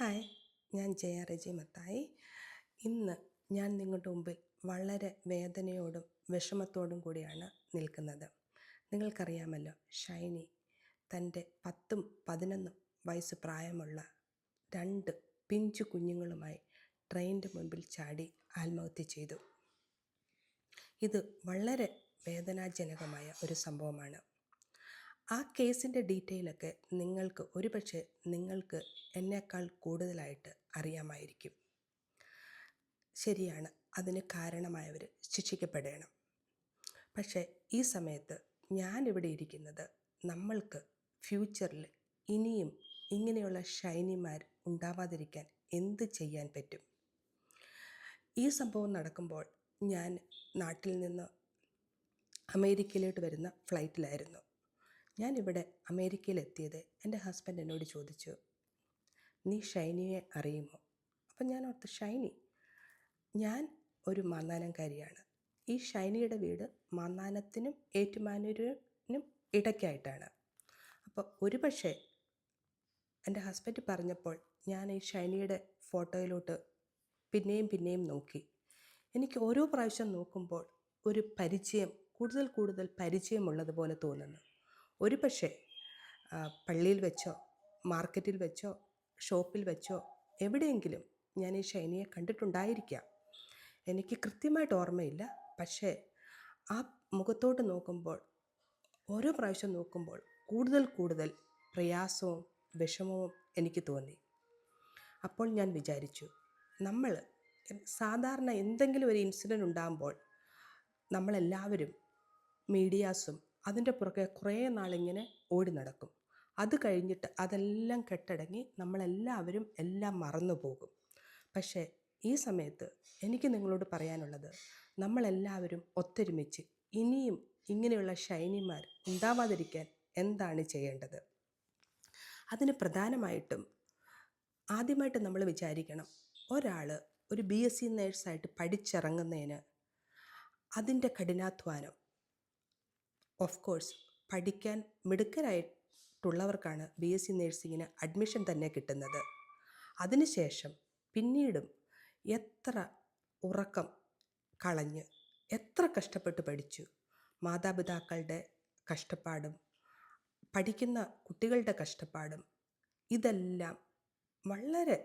Hi ഞാൻ ജയ റെജി മത്തായി. ഇന്ന് ഞാൻ നിങ്ങളുടെ മുമ്പിൽ വളരെ വേദനയോടും വിഷമത്തോടും കൂടിയാണ് നിൽക്കുന്നത്. നിങ്ങൾക്കറിയാമല്ലോ ഷൈനി തന്റെ പത്തും പതിനൊന്നും വയസ്സ് പ്രായമുള്ള രണ്ട് പിഞ്ചു കുഞ്ഞുങ്ങളുമായി ട്രെയിനിന്റെ മുൻപിൽ ചാടി ആത്മഹത്യ ചെയ്തു. ഇത് വളരെ വേദനാജനകമായ ഒരു സംഭവമാണ്. ആ കേസിന്റെ ഡീറ്റെയിലൊക്കെ നിങ്ങൾക്ക് ഒരുപക്ഷെ നിങ്ങൾക്ക് എന്നേക്കാൾ കൂടുതലായിട്ട് അറിയാമായിരിക്കും. ശരിയാണ് അതിന് കാരണമായവർ ശിക്ഷിക്കപ്പെടണം. പക്ഷേ ഈ സമയത്ത് ഞാനിവിടെ ഇരിക്കുന്നത് നമ്മൾക്ക് ഫ്യൂച്ചറിൽ ഇനിയും ഇങ്ങനെയുള്ള ഷൈനിമാർ ഉണ്ടാവാതിരിക്കാൻ എന്ത് ചെയ്യാൻ പറ്റും? ഈ സംഭവം നടക്കുമ്പോൾ ഞാൻ നാട്ടിൽ നിന്ന് അമേരിക്കയിലോട്ട് വരുന്ന ഫ്ലൈറ്റിലായിരുന്നു. ഞാനിവിടെ അമേരിക്കയിലെത്തിയത് എന്റെ ഹസ്ബൻഡ് എന്നോട് ചോദിച്ചു നീ ഷൈനിയെ അറിയുമോ? അപ്പം ഞാൻ ഓർത്ത് ഷൈനി ഞാൻ ഒരു മാന്നാനംകാരിയാണ്. ഈ ഷൈനിയുടെ വീട് മാന്നാനത്തിനും ഏറ്റുമാനൂരിനും ഇടയ്ക്കായിട്ടാണ്. അപ്പോൾ ഒരു പക്ഷേ എന്റെ ഹസ്ബൻഡ് പറഞ്ഞപ്പോൾ ഞാൻ ഈ ഷൈനിയുടെ ഫോട്ടോയിലോട്ട് പിന്നെയും പിന്നെയും നോക്കി. എനിക്ക് ഓരോ പ്രാവശ്യം നോക്കുമ്പോൾ ഒരു പരിചയം കൂടുതൽ കൂടുതൽ പരിചയമുള്ളതുപോലെ തോന്നുന്നു. ഒരു പക്ഷേ പള്ളിയിൽ വെച്ചോ മാർക്കറ്റിൽ വെച്ചോ ഷോപ്പിൽ വെച്ചോ എവിടെയെങ്കിലും ഞാൻ ഈ ഷൈനിയെ കണ്ടിട്ടുണ്ടായിരിക്കാം. എനിക്ക് കൃത്യമായിട്ട് ഓർമ്മയില്ല. പക്ഷേ ആ മുഖത്തോട്ട് നോക്കുമ്പോൾ ഓരോ പ്രാവശ്യം നോക്കുമ്പോൾ കൂടുതൽ കൂടുതൽ പ്രയാസവും വിഷമവും എനിക്ക് തോന്നി. അപ്പോൾ ഞാൻ വിചാരിച്ചു നമ്മൾ സാധാരണ എന്തെങ്കിലും ഒരു ഇൻസിഡന്റ് ഉണ്ടാകുമ്പോൾ നമ്മളെല്ലാവരും മീഡിയാസും അതിന്റെ പുറകെ കുറേ നാളിങ്ങനെ ഓടി നടക്കും. അത് കഴിഞ്ഞിട്ട് അതെല്ലാം കെട്ടടങ്ങി നമ്മളെല്ലാവരും എല്ലാം മറന്നു പോകും. പക്ഷേ ഈ സമയത്ത് എനിക്ക് നിങ്ങളോട് പറയാനുള്ളത് നമ്മളെല്ലാവരും ഒത്തൊരുമിച്ച് ഇനിയും ഇങ്ങനെയുള്ള ഷൈനിമാർ ഉണ്ടാവാതിരിക്കാൻ എന്താണ് ചെയ്യേണ്ടത്? അതിന് പ്രധാനമായിട്ടും ആദ്യമായിട്ട് നമ്മൾ വിചാരിക്കണം ഒരാൾ ഒരു ബി എസ് സി നേഴ്സായിട്ട് പഠിച്ചിറങ്ങുന്നതിന് അതിന്റെ കഠിനാധ്വാനം ഓഫ് കോഴ്സ് പഠിക്കാൻ മിടുക്കരായിട്ടുള്ളവർക്കാണ് ബി എസ് സി നേഴ്സിങ്ങിന് അഡ്മിഷൻ തന്നെ കിട്ടുന്നത്. അതിനുശേഷം പിന്നീടും എത്ര ഉറക്കം കളഞ്ഞ് എത്ര കഷ്ടപ്പെട്ട് പഠിച്ചു മാതാപിതാക്കളുടെ കഷ്ടപ്പാടും പഠിക്കുന്ന കുട്ടികളുടെ കഷ്ടപ്പാടും ഇതെല്ലാം വളരെ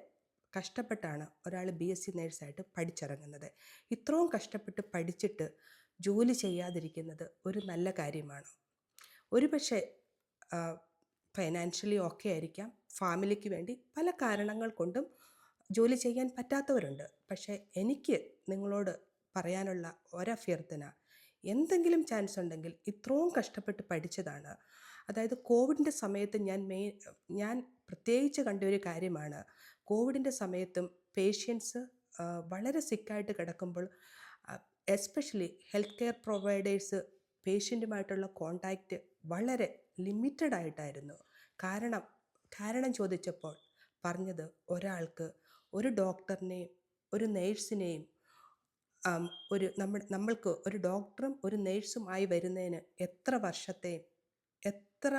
കഷ്ടപ്പെട്ടാണ് ഒരാൾ ബി എസ് സി നേഴ്സായിട്ട് പഠിച്ചിറങ്ങുന്നത്. ഇത്രയും കഷ്ടപ്പെട്ട് പഠിച്ചിട്ട് ജോലി ചെയ്യാതിരിക്കുന്നത് ഒരു നല്ല കാര്യമാണ്. ഒരു പക്ഷേ ഫൈനാൻഷ്യലി ഓക്കെ ആയിരിക്കാം. ഫാമിലിക്ക് വേണ്ടി പല കാരണങ്ങൾ കൊണ്ടും ജോലി ചെയ്യാൻ പറ്റാത്തവരുണ്ട്. പക്ഷേ എനിക്ക് നിങ്ങളോട് പറയാനുള്ള ഒരഭ്യർത്ഥന എന്തെങ്കിലും ചാൻസ് ഉണ്ടെങ്കിൽ ഇത്രയും കഷ്ടപ്പെട്ട് പഠിച്ചതാണ്. അതായത് കോവിഡിന്റെ സമയത്ത് ഞാൻ മെയിൻ ഞാൻ പ്രത്യേകിച്ച് കണ്ട ഒരു കാര്യമാണ്. കോവിഡിന്റെ സമയത്തും പേഷ്യൻസ് വളരെ സിക്കായിട്ട് കിടക്കുമ്പോൾ എസ്പെഷ്യലി ഹെൽത്ത് കെയർ പ്രൊവൈഡേഴ്സ് പേഷ്യന്റുമായിട്ടുള്ള കോണ്ടാക്റ്റ് വളരെ ലിമിറ്റഡ് ആയിട്ടായിരുന്നു. കാരണം കാരണം ചോദിച്ചപ്പോൾ പറഞ്ഞത് ഒരാൾക്ക് ഒരു ഡോക്ടറിനെയും ഒരു നേഴ്സിനെയും ഒരു നമ്മൾ നമ്മൾക്ക് ഒരു ഡോക്ടറും ഒരു നേഴ്സും ആയി വരുന്നതിന് എത്ര വർഷത്തെയും എത്ര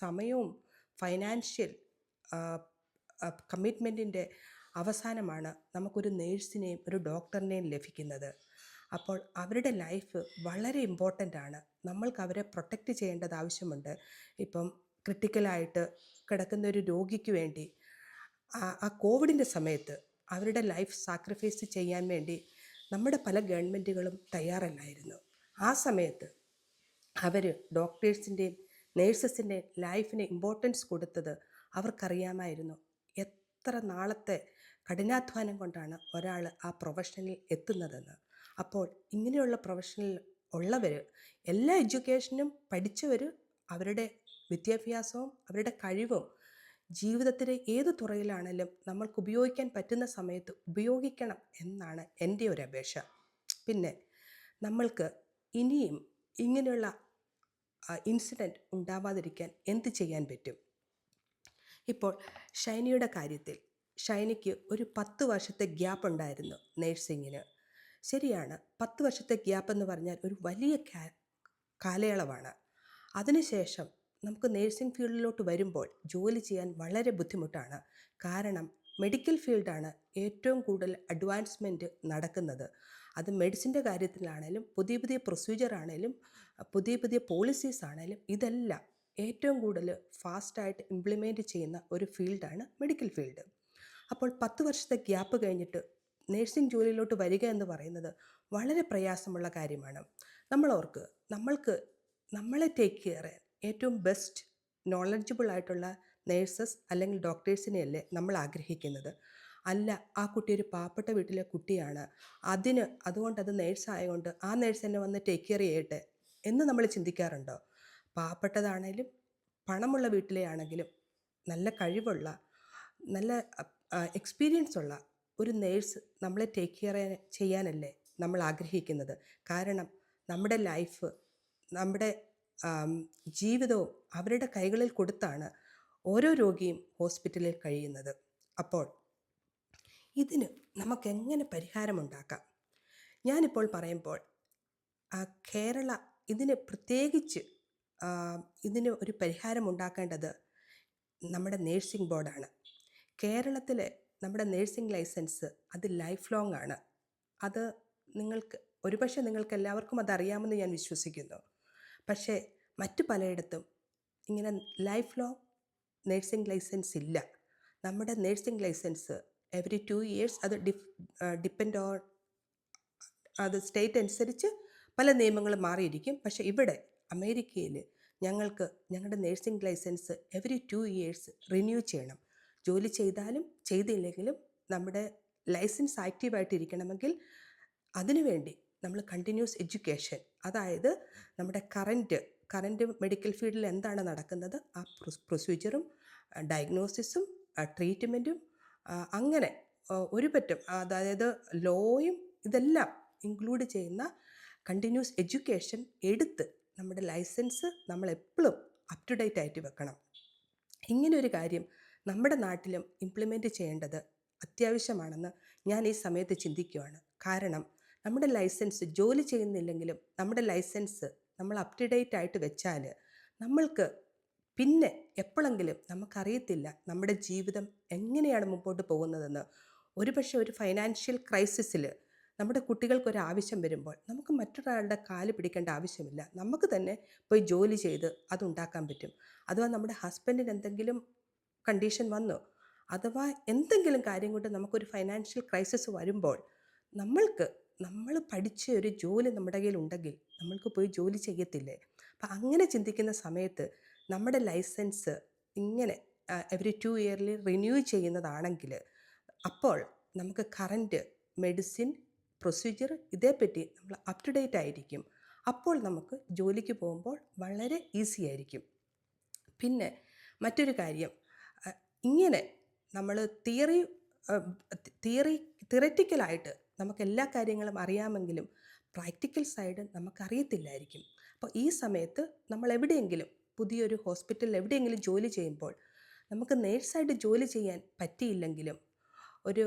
സമയവും ഫൈനാൻഷ്യൽ കമ്മിറ്റ്മെന്റിന്റെ അവസാനമാണ് നമുക്കൊരു നേഴ്സിനെയും ഒരു ഡോക്ടറിനെയും ലഭിക്കുന്നത്. അപ്പോൾ അവരുടെ ലൈഫ് വളരെ ഇമ്പോർട്ടന്റ് ആണ്. നമ്മൾക്ക് അവരെ പ്രൊട്ടക്റ്റ് ചെയ്യേണ്ടത് ആവശ്യമുണ്ട്. ഇപ്പം ക്രിട്ടിക്കലായിട്ട് കിടക്കുന്ന ഒരു രോഗിക്ക് വേണ്ടി ആ കോവിഡിന്റെ സമയത്ത് അവരുടെ ലൈഫ് സാക്രിഫൈസ് ചെയ്യാൻ വേണ്ടി നമ്മുടെ പല ഗവൺമെന്റുകളും തയ്യാറല്ലായിരുന്നു. ആ സമയത്ത് അവർ ഡോക്ടേഴ്സിന്റെയും നേഴ്സസിന്റെയും ലൈഫിന് ഇമ്പോർട്ടൻസ് കൊടുത്തത് അവർക്കറിയാമായിരുന്നു. എത്ര നാളത്തെ കഠിനാധ്വാനം കൊണ്ടാണ് ഒരാൾ ആ പ്രൊഫഷനിൽ എത്തുന്നതെന്ന്. അപ്പോൾ ഇങ്ങനെയുള്ള പ്രൊഫഷനിൽ ഉള്ളവർ എല്ലാ എഡ്യൂക്കേഷനും പഠിച്ചവർ അവരുടെ വിദ്യാഭ്യാസവും അവരുടെ കഴിവും ജീവിതത്തിലെ ഏത് തുറയിലാണെങ്കിലും നമ്മൾക്ക് ഉപയോഗിക്കാൻ പറ്റുന്ന സമയത്ത് ഉപയോഗിക്കണം എന്നാണ് എന്റെ ഒരു അപേക്ഷ. പിന്നെ നമ്മൾക്ക് ഇനിയും ഇങ്ങനെയുള്ള ഇൻസിഡന്റ് ഉണ്ടാവാതിരിക്കാൻ എന്ത് ചെയ്യാൻ പറ്റും? ഇപ്പോൾ ഷൈനിയുടെ കാര്യത്തിൽ ഷൈനിക്ക് ഒരു പത്ത് വർഷത്തെ ഗ്യാപ്പ് ഉണ്ടായിരുന്നു നേഴ്സിങ്ങിന് ശരിയാണ്. പത്ത് വർഷത്തെ ഗ്യാപ്പ് എന്ന് പറഞ്ഞാൽ ഒരു വലിയ കാലയളവാണ്. അതിനുശേഷം നമുക്ക് നേഴ്സിംഗ് ഫീൽഡിലോട്ട് വരുമ്പോൾ ജോലി ചെയ്യാൻ വളരെ ബുദ്ധിമുട്ടാണ്. കാരണം മെഡിക്കൽ ഫീൽഡാണ് ഏറ്റവും കൂടുതൽ അഡ്വാൻസ്മെന്റ് നടക്കുന്നത്. അത് മെഡിസിന്റെ കാര്യത്തിലാണേലും പുതിയ പുതിയ പ്രൊസീജിയർ ആണേലും പുതിയ പുതിയ പോളിസീസ് ആണേലും ഇതെല്ലാം ഏറ്റവും കൂടുതൽ ഫാസ്റ്റായിട്ട് ഇംപ്ലിമെന്റ് ചെയ്യുന്ന ഒരു ഫീൽഡാണ് മെഡിക്കൽ ഫീൽഡ് അപ്പോൾ പത്ത് വർഷത്തെ ഗ്യാപ്പ് കഴിഞ്ഞിട്ട് നേഴ്സിംഗ് ജോലിയിലോട്ട് വരിക എന്ന് പറയുന്നത് വളരെ പ്രയാസമുള്ള കാര്യമാണ്. നമ്മൾ ഓർക്ക് നമ്മൾക്ക് നമ്മളെ ടേക്ക് കെയർ ഏറ്റവും ബെസ്റ്റ് നോളജബിൾ ആയിട്ടുള്ള നേഴ്സസ് അല്ലെങ്കിൽ ഡോക്ടേഴ്സിനെയല്ലേ നമ്മൾ ആഗ്രഹിക്കുന്നത്. അല്ല ആ കുട്ടി ഒരു പാവപ്പെട്ട വീട്ടിലെ കുട്ടിയാണ്. അതിന് അതുകൊണ്ട് അത് നേഴ്സായതുകൊണ്ട് ആ നേഴ്സ് വന്ന് ടേക്ക് കെയർ ചെയ്യട്ടെ എന്ന് നമ്മൾ ചിന്തിക്കാറുണ്ടോ? പാവപ്പെട്ടതാണേലും പണമുള്ള വീട്ടിലെ ആണെങ്കിലും നല്ല കഴിവുള്ള നല്ല എക്സ്പീരിയൻസ് ഉള്ള ഒരു നേഴ്സ് നമ്മളെ ടേക്ക് കെയർ ചെയ്യാനല്ലേ നമ്മൾ ആഗ്രഹിക്കുന്നത്. കാരണം നമ്മുടെ ലൈഫ് നമ്മുടെ ജീവിതവും അവരുടെ കൈകളിൽ കൊടുത്താണ് ഓരോ രോഗിയും ഹോസ്പിറ്റലിൽ കഴിയുന്നത്. അപ്പോൾ ഇതിന് നമുക്കെങ്ങനെ പരിഹാരമുണ്ടാക്കാം ഞാനിപ്പോൾ പറയുമ്പോൾ കേരള ഇതിന് പ്രത്യേകിച്ച് ഇതിന് ഒരു പരിഹാരം ഉണ്ടാക്കേണ്ടത് നമ്മുടെ നേഴ്സിംഗ് ബോർഡാണ് കേരളത്തിലെ നമ്മുടെ നേഴ്സിംഗ് ലൈസൻസ് അത് ലൈഫ് ലോങ് ആണ്. അത് നിങ്ങൾക്ക് ഒരുപക്ഷെ നിങ്ങൾക്ക് എല്ലാവർക്കും അതറിയാമെന്ന് ഞാൻ വിശ്വസിക്കുന്നു. പക്ഷേ മറ്റു പലയിടത്തും ഇങ്ങനെ ലൈഫ് ലോങ് നേഴ്സിംഗ് ലൈസൻസ് ഇല്ല. നമ്മുടെ nursing licence every two years അത് ഡിഫ് ഡിപ്പെൻഡ് ഓൺ അത് സ്റ്റേറ്റ് അനുസരിച്ച് പല നിയമങ്ങളും മാറിയിരിക്കും. പക്ഷേ ഇവിടെ അമേരിക്കയിൽ ഞങ്ങൾക്ക് ഞങ്ങളുടെ nursing license every two years renew ചെയ്യണം. ജോലി ചെയ്താലും ചെയ്തില്ലെങ്കിലും നമ്മുടെ ലൈസൻസ് ആക്റ്റീവായിട്ടിരിക്കണമെങ്കിൽ അതിനുവേണ്ടി നമ്മൾ കണ്ടിന്യൂസ് എഡ്യൂക്കേഷൻ അതായത് നമ്മുടെ കറന്റ് കറന്റ് മെഡിക്കൽ ഫീൽഡിൽ എന്താണ് നടക്കുന്നത്? ആ പ്രൊസീജിയറും ഡയഗ്നോസിസും ട്രീറ്റ്മെന്റും അങ്ങനെ ഒരു പറ്റും അതായത് ലോയും ഇതെല്ലാം ഇൻക്ലൂഡ് ചെയ്യുന്ന കണ്ടിന്യൂസ് എഡ്യൂക്കേഷൻ എടുത്ത് നമ്മുടെ ലൈസൻസ് നമ്മൾ എപ്പോഴും അപ് ടു ഡേറ്റ് ആയിട്ട് വെക്കണം. ഇങ്ങനെ ഒരു കാര്യം നമ്മുടെ നാട്ടിലും ഇംപ്ലിമെന്റ് ചെയ്യേണ്ടത് അത്യാവശ്യമാണെന്ന് ഞാൻ ഈ സമയത്ത് ചിന്തിക്കുകയാണ് കാരണം നമ്മുടെ ലൈസൻസ് ജോലി ചെയ്യുന്നില്ലെങ്കിലും നമ്മുടെ ലൈസൻസ് നമ്മൾ അപ് ടു ഡേറ്റ് ആയിട്ട് വെച്ചാൽ നമ്മൾക്ക് പിന്നെ എപ്പോഴെങ്കിലും നമുക്കറിയത്തില്ല നമ്മുടെ ജീവിതം എങ്ങനെയാണ് മുമ്പോട്ട് പോകുന്നതെന്ന്. ഒരുപക്ഷെ ഒരു ഫൈനാൻഷ്യൽ ക്രൈസിസിൽ നമ്മുടെ കുട്ടികൾക്കൊരു ആവശ്യം വരുമ്പോൾ നമുക്ക് മറ്റൊരാളുടെ കാൽ പിടിക്കേണ്ട ആവശ്യമില്ല. നമുക്ക് തന്നെ പോയി ജോലി ചെയ്ത് അതുണ്ടാക്കാൻ പറ്റും. അഥവാ നമ്മുടെ ഹസ്ബൻഡിന് എന്തെങ്കിലും കണ്ടീഷൻ വന്നു. അഥവാ എന്തെങ്കിലും കാര്യം കൊണ്ട് നമുക്കൊരു ഫൈനാൻഷ്യൽ ക്രൈസിസ് വരുമ്പോൾ നമ്മൾക്ക് നമ്മൾ പഠിച്ച ഒരു ജോലി നമ്മുടെ കയ്യിൽ ഉണ്ടെങ്കിൽ നമ്മൾക്ക് പോയി ജോലി ചെയ്യത്തില്ലേ? അപ്പം അങ്ങനെ ചിന്തിക്കുന്ന സമയത്ത് നമ്മുടെ ലൈസൻസ് ഇങ്ങനെ എവറി ടു ഇയർലി റിന്യൂ ചെയ്യുന്നതാണെങ്കിൽ അപ്പോൾ നമുക്ക് കറന്റ് മെഡിസിൻ പ്രൊസീജിയർ ഇതേപ്പറ്റി നമ്മൾ അപ് ടു ഡേറ്റ് ആയിരിക്കും. അപ്പോൾ നമുക്ക് ജോലിക്ക് പോകുമ്പോൾ വളരെ ഈസി ആയിരിക്കും. പിന്നെ മറ്റൊരു കാര്യം ഇങ്ങനെ നമ്മൾ തിയറി തിയറി തിയററ്റിക്കലായിട്ട് നമുക്ക് എല്ലാ കാര്യങ്ങളും അറിയാമെങ്കിലും പ്രാക്ടിക്കൽ സൈഡ് നമുക്കറിയത്തില്ലായിരിക്കും. അപ്പോൾ ഈ സമയത്ത് നമ്മൾ എവിടെയെങ്കിലും പുതിയൊരു ഹോസ്പിറ്റലിൽ എവിടെയെങ്കിലും ജോലി ചെയ്യുമ്പോൾ നമുക്ക് നേഴ്സായിട്ട് ജോലി ചെയ്യാൻ പറ്റിയില്ലെങ്കിലും ഒരു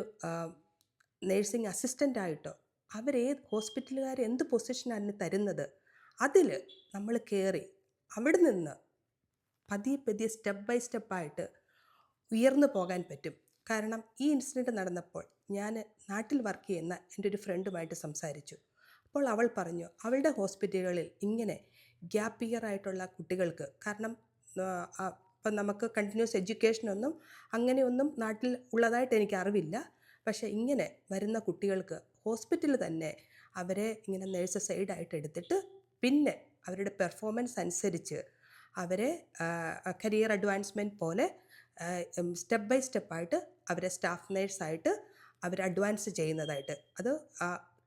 നേഴ്സിംഗ് അസിസ്റ്റന്റ് ആയിട്ടോ അവരേത് ഹോസ്പിറ്റലുകാർ എന്ത് പൊസിഷനാണ് തരുന്നത് അതിൽ നമ്മൾ കയറി അവിടെ നിന്ന് പതിയെ പതിയെ സ്റ്റെപ്പ് ബൈ സ്റ്റെപ്പായിട്ട് ഉയർന്നു പോകാൻ പറ്റും. കാരണം ഈ ഇൻസിഡന്റ് നടന്നപ്പോൾ ഞാൻ നാട്ടിൽ വർക്ക് ചെയ്യുന്ന എന്റെ ഒരു ഫ്രണ്ടുമായിട്ട് സംസാരിച്ചു. അപ്പോൾ അവൾ പറഞ്ഞു അവളുടെ ഹോസ്പിറ്റലുകളിൽ ഇങ്ങനെ ഗ്യാപ്പ് ഇയർ ആയിട്ടുള്ള കുട്ടികൾക്ക് കാരണം ഇപ്പം നമുക്ക് കണ്ടിന്യൂസ് എഡ്യൂക്കേഷനൊന്നും അങ്ങനെയൊന്നും നാട്ടിൽ ഉള്ളതായിട്ട് എനിക്ക് അറിവില്ല. പക്ഷേ ഇങ്ങനെ വരുന്ന കുട്ടികൾക്ക് ഹോസ്പിറ്റലിൽ തന്നെ അവരെ ഇങ്ങനെ നേഴ്സ് സൈഡായിട്ട് എടുത്തിട്ട് പിന്നെ അവരുടെ പെർഫോമൻസ് അനുസരിച്ച് അവരെ കരിയർ അഡ്വാൻസ്മെന്റ് പോലെ സ്റ്റെപ്പ് ബൈ സ്റ്റെപ്പായിട്ട് അവരെ സ്റ്റാഫ് നേഴ്സായിട്ട് അവർ അഡ്വാൻസ് ചെയ്യുന്നതായിട്ട്. അത്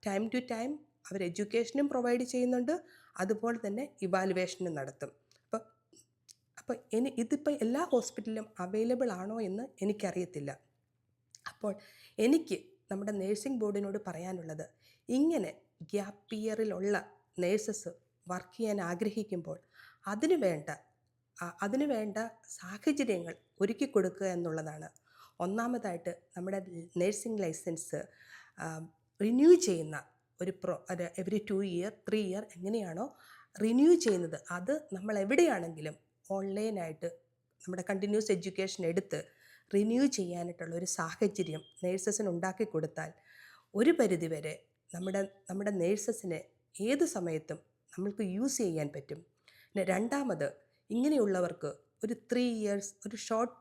ടൈം ടു ടൈം അവർ എഡ്യൂക്കേഷനും പ്രൊവൈഡ് ചെയ്യുന്നുണ്ട്. അതുപോലെ തന്നെ ഇവാലുവേഷനും നടത്തും. അപ്പോൾ അപ്പോൾ ഇനി ഇതിപ്പോൾ എല്ലാ ഹോസ്പിറ്റലിലും അവൈലബിൾ ആണോ എന്ന് എനിക്കറിയത്തില്ല. അപ്പോൾ എനിക്ക് നമ്മുടെ നേഴ്സിംഗ് ബോർഡിനോട് പറയാനുള്ളത് ഇങ്ങനെ ഗ്യാപ്പ് ഇയറിലുള്ള നേഴ്സസ് വർക്ക് ചെയ്യാൻ ആഗ്രഹിക്കുമ്പോൾ അതിനു വേണ്ട അതിനു വേണ്ട സാഹചര്യങ്ങൾ ഒരുക്കി കൊടുക്കുക എന്നുള്ളതാണ്. ഒന്നാമതായിട്ട് നമ്മുടെ നേഴ്സിംഗ് ലൈസൻസ് റിന്യൂ ചെയ്യുന്ന ഒരു പ്രോ ഒരു every two year three year എങ്ങനെയാണോ റിന്യൂ ചെയ്യുന്നത്. അത് നമ്മൾ എവിടെയാണെങ്കിലും ഓൺലൈനായിട്ട് നമ്മുടെ കണ്ടിന്യൂസ് എഡ്യൂക്കേഷൻ എടുത്ത് റിന്യൂ ചെയ്യാനായിട്ടുള്ള ഒരു സാഹചര്യം നേഴ്സസിന് ഉണ്ടാക്കി കൊടുത്താൽ ഒരു പരിധിവരെ നമ്മുടെ നമ്മുടെ നേഴ്സസിനെ ഏത് സമയത്തും നമ്മൾക്ക് യൂസ് ചെയ്യാൻ പറ്റും. പിന്നെ രണ്ടാമത് ഇങ്ങനെയുള്ളവർക്ക് ഒരു ത്രീ ഇയേഴ്സ് ഒരു ഷോർട്ട്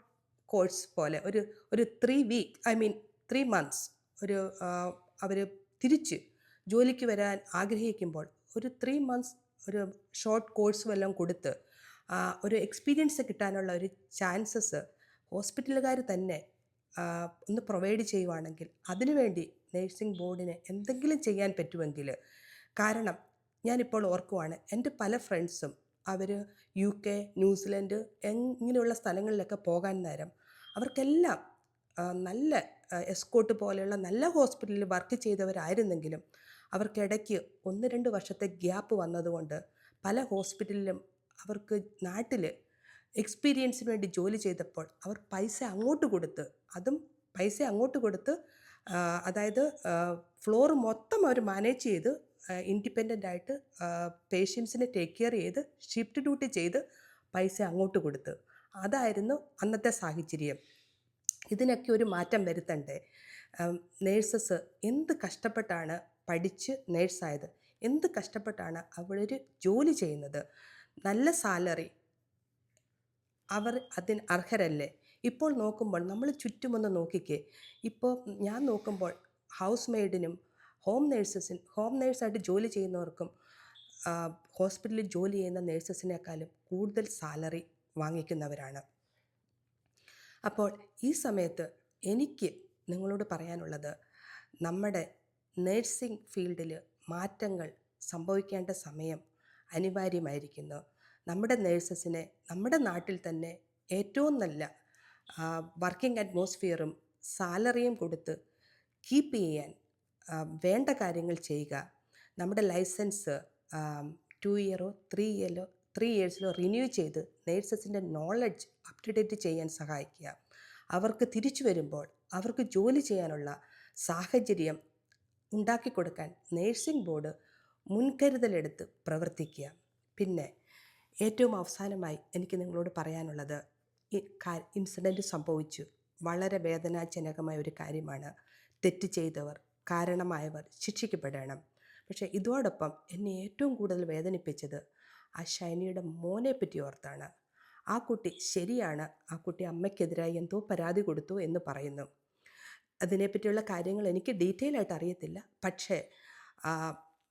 കോഴ്സ് പോലെ ഒരു ഒരു three week I mean three months ഒരു അവർ തിരിച്ച് ജോലിക്ക് വരാൻ ആഗ്രഹിക്കുമ്പോൾ ഒരു ത്രീ മന്ത്സ് ഒരു ഷോർട്ട് കോഴ്സ് വല്ലതും കൊടുത്ത് ഒരു എക്സ്പീരിയൻസ് കിട്ടാനുള്ള ഒരു ചാൻസസ് ഹോസ്പിറ്റലുകാർ തന്നെ ഒന്ന് പ്രൊവൈഡ് ചെയ്യുവാണെങ്കിൽ അതിനുവേണ്ടി നേഴ്സിംഗ് ബോർഡിന് എന്തെങ്കിലും ചെയ്യാൻ പറ്റുമെങ്കിൽ കാരണം ഞാനിപ്പോൾ ഓർക്കുവാണ് എന്റെ പല ഫ്രണ്ട്സും അവർ യു കെ ന്യൂസിലൻഡ് എങ്ങനെയുള്ള സ്ഥലങ്ങളിലൊക്കെ പോകാൻ നേരം അവർക്കെല്ലാം നല്ല എസ്കോട്ട് പോലെയുള്ള നല്ല ഹോസ്പിറ്റലിൽ വർക്ക് ചെയ്തവരായിരുന്നെങ്കിലും അവർക്കിടയ്ക്ക് ഒന്ന് രണ്ട് വർഷത്തെ ഗ്യാപ്പ് വന്നതുകൊണ്ട് പല ഹോസ്പിറ്റലിലും അവർക്ക് നാട്ടിൽ എക്സ്പീരിയൻസിന് വേണ്ടി ജോലി ചെയ്തപ്പോൾ അവർ പൈസ അങ്ങോട്ട് കൊടുത്ത് അതും പൈസ അങ്ങോട്ട് കൊടുത്ത് അതായത് ഫ്ലോർ മൊത്തം അവർ മാനേജ് ചെയ്ത് ഇൻഡിപെൻഡന്റ് ആയിട്ട് പേഷ്യൻസിനെ ടേക്ക് കെയർ ചെയ്ത് ഷിഫ്റ്റ് ഡ്യൂട്ടി ചെയ്ത് പൈസ അങ്ങോട്ട് കൊടുത്ത്. അതായിരുന്നു അന്നത്തെ സാഹചര്യം. ഇതിനൊക്കെ ഒരു മാറ്റം വരുത്തണ്ടേ? നേഴ്സസ് എന്ത് കഷ്ടപ്പെട്ടാണ് പഠിച്ച് നേഴ്സായത്? എന്ത് കഷ്ടപ്പെട്ടാണ് അവരൊരു ജോലി ചെയ്യുന്നത്? നല്ല സാലറി അവർ അതിന് അർഹരല്ലേ? ഇപ്പോൾ നോക്കുമ്പോൾ നമ്മൾ ചുറ്റുമൊന്ന് നോക്കിക്കേ. ഇപ്പോൾ ഞാൻ നോക്കുമ്പോൾ ഹൗസ് മെയ്ഡിനും ഹോം നേഴ്സസിന് ഹോം നേഴ്സായിട്ട് ജോലി ചെയ്യുന്നവർക്കും ഹോസ്പിറ്റലിൽ ജോലി ചെയ്യുന്ന നേഴ്സസിനേക്കാളും കൂടുതൽ സാലറി വാങ്ങിക്കുന്നവരാണ്. അപ്പോൾ ഈ സമയത്ത് എനിക്ക് നിങ്ങളോട് പറയാനുള്ളത് നമ്മുടെ നേഴ്സിംഗ് ഫീൽഡിൽ മാറ്റങ്ങൾ സംഭവിക്കേണ്ട സമയം അനിവാര്യമായിരിക്കുന്നു. നമ്മുടെ നേഴ്സസിനെ നമ്മുടെ നാട്ടിൽ തന്നെ ഏറ്റവും നല്ല വർക്കിംഗ് അറ്റ്മോസ്ഫിയറും സാലറിയും കൊടുത്ത് കീപ്പ് ചെയ്യാൻ വേണ്ട കാര്യങ്ങൾ ചെയ്യുക. നമ്മുടെ ലൈസൻസ് ടു ഇയറോ ത്രീ ഇയറോ ത്രീ ഇയേഴ്സിലോ റിന്യൂ ചെയ്ത് നേഴ്സസിന്റെ നോളജ് അപ് ടു ഡേറ്റ് ചെയ്യാൻ സഹായിക്കുക. അവർക്ക് തിരിച്ചു വരുമ്പോൾ അവർക്ക് ജോലി ചെയ്യാനുള്ള സാഹചര്യം ഉണ്ടാക്കി കൊടുക്കാൻ നേഴ്സിംഗ് ബോർഡ് മുൻകരുതലെടുത്ത് പ്രവർത്തിക്കുക. പിന്നെ ഏറ്റവും അവസാനമായി എനിക്ക് നിങ്ങളോട് പറയാനുള്ളത് ഇൻസിഡന്റ് സംഭവിച്ചു. വളരെ വേദനാജനകമായ ഒരു കാര്യമാണ്. തെറ്റ് ചെയ്തവർ കാരണമായവർ ശിക്ഷിക്കപ്പെടണം. പക്ഷേ ഇതോടൊപ്പം എന്നെ ഏറ്റവും കൂടുതൽ വേദനിപ്പിച്ചത് ആ ഷൈനിയുടെ മോനെ പറ്റി ഓർത്താണ്. ആ കുട്ടി ശരിയാണ് ആ കുട്ടി അമ്മയ്ക്കെതിരായി എന്തോ പരാതി കൊടുത്തു എന്ന് പറയുന്നു. അതിനെപ്പറ്റിയുള്ള കാര്യങ്ങൾ എനിക്ക് ഡീറ്റെയിൽ ആയിട്ട് അറിയത്തില്ല. പക്ഷേ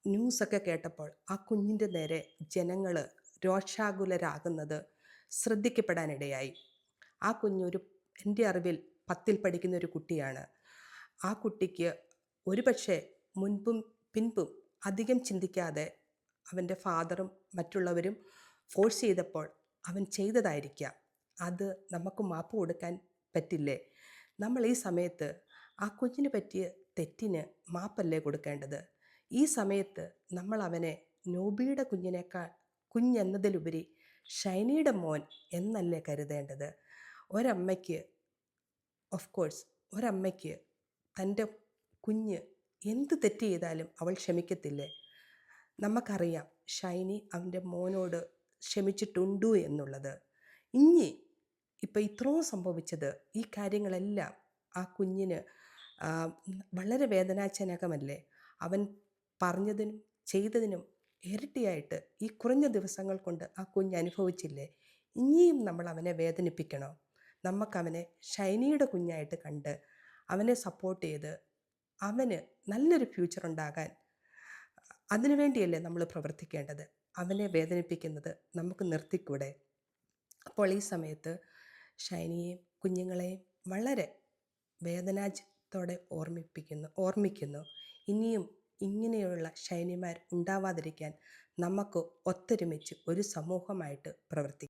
ന്യൂസൊക്കെ കേട്ടപ്പോൾ ആ കുഞ്ഞിന്റെ നേരെ ജനങ്ങൾ രോഷാകുലരാകുന്നത് ശ്രദ്ധിക്കപ്പെടാനിടയായി. ആ കുഞ്ഞൊരു എന്റെ അറിവിൽ പത്തിൽ പഠിക്കുന്ന ഒരു കുട്ടിയാണ്. ആ കുട്ടിക്ക് ഒരുപക്ഷെ മുൻപും പിൻപും അധികം ചിന്തിക്കാതെ അവന്റെ ഫാദറും മറ്റുള്ളവരും ഫോഴ്സ് ചെയ്തപ്പോൾ അവൻ ചെയ്തതായിരിക്കാം. അത് നമുക്ക് മാപ്പ് കൊടുക്കാൻ പറ്റില്ലേ? നമ്മൾ ഈ സമയത്ത് ആ കുഞ്ഞിന് പറ്റിയ തെറ്റിന് മാപ്പല്ലേ കൊടുക്കേണ്ടത്? ഈ സമയത്ത് നമ്മൾ അവനെ നോബിയുടെ കുഞ്ഞിനേക്കാൾ കുഞ്ഞെന്നതിലുപരി ഷൈനിയുടെ മോൻ എന്നല്ലേ കരുതേണ്ടത്? ഒരമ്മയ്ക്ക് ഓഫ് കോഴ്സ് ഒരമ്മയ്ക്ക് തന്റെ കുഞ്ഞ് എന്ത് തെറ്റ് ചെയ്താലും അവൾ ക്ഷമിക്കത്തില്ലേ? നമുക്കറിയാം ഷൈനി അവന്റെ മോനോട് ക്ഷമിച്ചിട്ടുണ്ടു എന്നുള്ളത്. ഇനി ഇപ്പം ഇത്രയും സംഭവിച്ചത് ഈ കാര്യങ്ങളെല്ലാം ആ കുഞ്ഞിന് വളരെ വേദനാജനകമല്ലേ? അവൻ പറഞ്ഞതിനും ചെയ്തതിനും ഇരട്ടിയായിട്ട് ഈ കുറഞ്ഞ ദിവസങ്ങൾ കൊണ്ട് ആ കുഞ്ഞ് അനുഭവിച്ചില്ലേ? ഇനിയും നമ്മൾ അവനെ വേദനിപ്പിക്കണോ? നമുക്കവനെ ഷൈനിയുടെ കുഞ്ഞായിട്ട് കണ്ട് അവനെ സപ്പോർട്ട് ചെയ്ത് അവന് നല്ലൊരു ഫ്യൂച്ചർ ഉണ്ടാകാൻ അതിനുവേണ്ടിയല്ലേ നമ്മൾ പ്രവർത്തിക്കേണ്ടത്. അവനെ വേദനിപ്പിക്കുന്നത് നമുക്ക് നിർത്തിക്കൂടെ? അപ്പോൾ ഈ സമയത്ത് ഷൈനിയെയും കുഞ്ഞുങ്ങളെയും വളരെ വേദനാജത്തോടെ ഓർമ്മിപ്പിക്കുന്നു ഓർമ്മിക്കുന്നു. ഇനിയും ഇങ്ങനെയുള്ള ഷൈനിമാർ ഉണ്ടാവാതിരിക്കാൻ നമുക്ക് ഒത്തൊരുമിച്ച് ഒരു സമൂഹമായിട്ട് പ്രവർത്തിക്കാം